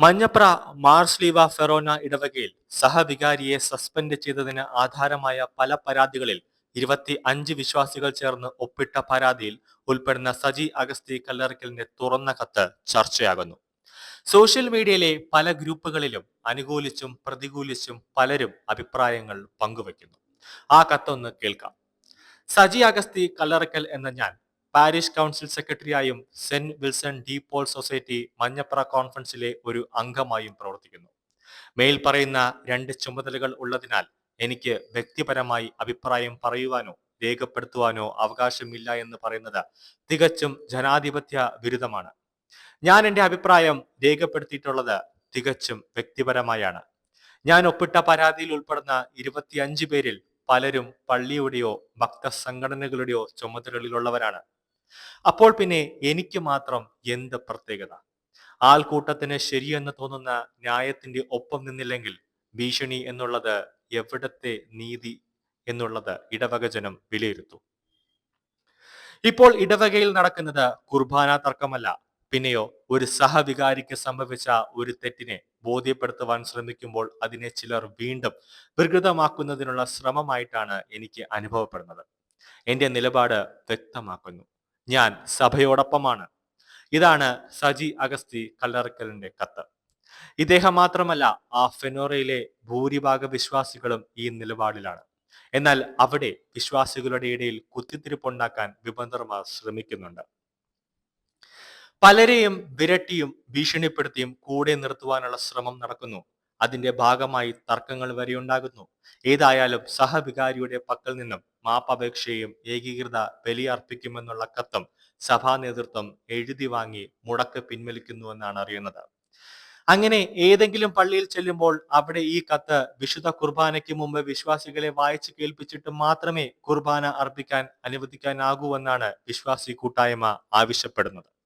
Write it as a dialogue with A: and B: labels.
A: മഞ്ഞപ്ര മാർസ്ലീവ ഫെറോന ഇടവകയിൽ സഹവികാരിയെ സസ്പെൻഡ് ചെയ്തതിന് ആധാരമായ പല പരാതികളിൽ ഇരുപത്തി അഞ്ച് വിശ്വാസികൾ ചേർന്ന് ഒപ്പിട്ട പരാതിയിൽ ഉൾപ്പെടുന്ന സജി അഗസ്തി കല്ലറക്കലിന്റെ തുറന്ന കത്ത് ചർച്ചയാകുന്നു. സോഷ്യൽ മീഡിയയിലെ പല ഗ്രൂപ്പുകളിലും അനുകൂലിച്ചും പ്രതികൂലിച്ചും പലരും അഭിപ്രായങ്ങൾ പങ്കുവയ്ക്കുന്നു. ആ കത്തൊന്ന് കേൾക്കാം. സജി അഗസ്തി കല്ലറക്കൽ എന്ന ഞാൻ parish council സെക്രട്ടറിയായും saint Wilson de Paul society Manjapra കോൺഫറൻസിലെ ഒരു അംഗമായും പ്രവർത്തിക്കുന്നു. മേൽ പറയുന്ന രണ്ട് ചുമതലകൾ ഉള്ളതിനാൽ എനിക്ക് വ്യക്തിപരമായി അഭിപ്രായം പറയുവാനോ രേഖപ്പെടുത്തുവാനോ അവകാശമില്ല എന്ന് പറയുന്നത് തികച്ചും ജനാധിപത്യ വിരുദ്ധമാണ്. ഞാൻ എന്റെ അഭിപ്രായം രേഖപ്പെടുത്തിയിട്ടുള്ളത് തികച്ചും വ്യക്തിപരമായാണ്. ഞാൻ ഒപ്പിട്ട പരാതിയിൽ ഉൾപ്പെടുന്ന ഇരുപത്തിയഞ്ച് പേരിൽ പലരും പള്ളിയുടെയോ ഭക്ത സംഘടനകളുടെയോ ചുമതലകളിലുള്ളവരാണ്. അപ്പോൾ പിന്നെ എനിക്ക് മാത്രം എന്ത് പ്രത്യേകത? ആൾക്കൂട്ടത്തിന് ശരിയെന്ന് തോന്നുന്ന ന്യായത്തിന്റെ ഒപ്പം നിന്നില്ലെങ്കിൽ ഭീഷണി എന്നുള്ളത് എവിടത്തെ നീതി എന്നുള്ളത് ഇടവകജനം വിലയിരുത്തു. ഇപ്പോൾ ഇടവകയിൽ നടക്കുന്നത് കുർബാന തർക്കമല്ല. പിന്നെയോ ഒരു സഹവികാരിക്ക് സംഭവിച്ച ഒരു തെറ്റിനെ ബോധ്യപ്പെടുത്തുവാൻ ശ്രമിക്കുമ്പോൾ അതിനെ ചിലർ വീണ്ടും വികൃതമാക്കുന്നതിനുള്ള ശ്രമമായിട്ടാണ് എനിക്ക് അനുഭവപ്പെടുന്നത്. എന്റെ നിലപാട് വ്യക്തമാക്കുന്നു. ഞാൻ സഭയോടൊപ്പമാണ്. ഇതാണ് സജി അഗസ്തി കല്ലറക്കലിന്റെ കത്ത്. ഇദ്ദേഹം മാത്രമല്ല ആ ഫെനോറയിലെ ഭൂരിഭാഗ വിശ്വാസികളും ഈ നിലപാടിലാണ്. എന്നാൽ അവിടെ വിശ്വാസികളുടെ ഇടയിൽ കുത്തിത്തിരിപ്പുണ്ടാക്കാൻ വിബന്ധർമാർ ശ്രമിക്കുന്നുണ്ട്. പലരെയും വിരട്ടിയും ഭീഷണിപ്പെടുത്തിയും കൂടെ നിർത്തുവാനുള്ള ശ്രമം നടക്കുന്നു. അതിന്റെ ഭാഗമായി തർക്കങ്ങൾ വരെയുണ്ടാകുന്നു ഏതായാലും സഹവികാരിയുടെ പക്കൽ നിന്നും മാപ്പപേക്ഷയും ഏകീകൃത ബലിയർപ്പിക്കുമെന്നുള്ള കത്തും സഭാ നേതൃത്വം എഴുതി വാങ്ങി മുടക്ക് പിൻവലിക്കുന്നുവെന്നാണ് അറിയുന്നത്. അങ്ങനെ ഏതെങ്കിലും പള്ളിയിൽ ചെല്ലുമ്പോൾ അവിടെ ഈ കത്ത് വിശുദ്ധ കുർബാനയ്ക്ക് മുമ്പ് വിശ്വാസികളെ വായിച്ച് കേൾപ്പിച്ചിട്ട് മാത്രമേ കുർബാന അർപ്പിക്കാൻ അനുവദിക്കാനാകൂ എന്നാണ് വിശ്വാസി കൂട്ടായ്മ ആവശ്യപ്പെടുന്നത്.